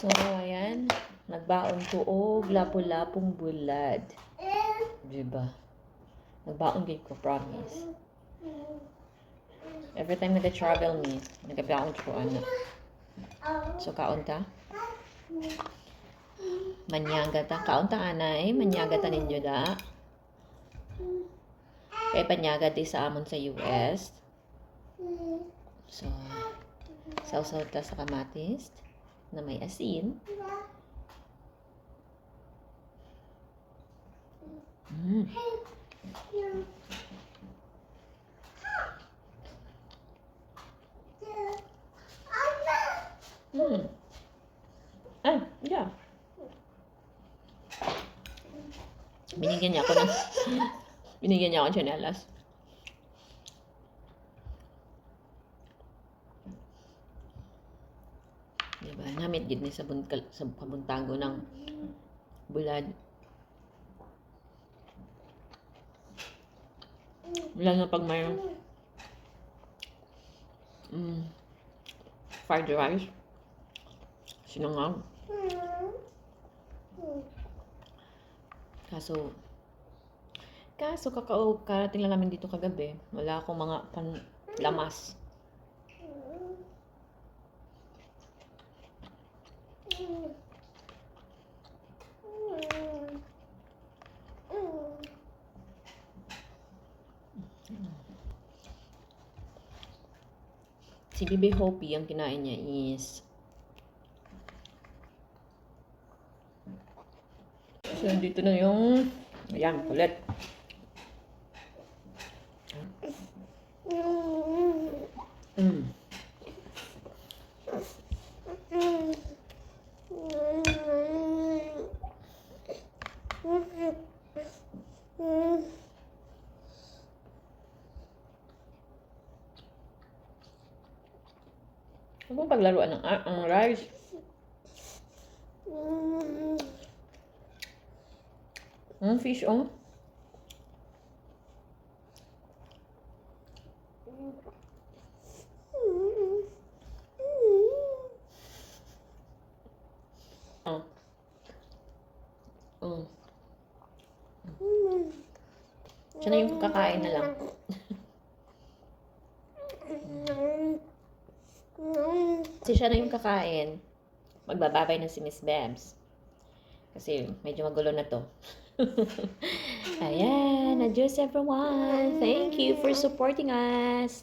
So, ayan. Nagbaon ko og lapu-lapong bulad. Diba? Nagbaon gid ko, promise. Every time nag-travel me, nagbaon ko ana. So, kaon ta? Manyaga ta. Kaon ta, anay. Manyaga ta ninyo da. Kay panyaga di sa amon sa US. So, sausaw ta sa kamatis na may asin. Mm. Mm. Ay, yeah. Binigyan niya ako ng binigyan niya ako ng tsinelas. Diba? Namit gid ni sa bunkal sa kabuntago ng bulad. Lalo pag may mm, fried rice. Sinangag. Kaso, kaso kakao, karating lang namin dito kagabi. Wala akong mga panlamas. Si Bibi Hopi, ang kinain niya is So, dito na yung ayan, kulit. Mm. Ano paglaruan ng ang rice? Ang fish, oh. Oh. Oh. Siya na yung kakain na lang. Kasi siya na yung kakain. Magbababay na si Miss Babs. Kasi medyo magulo na to. Ayan. Adios everyone. Thank you for supporting us.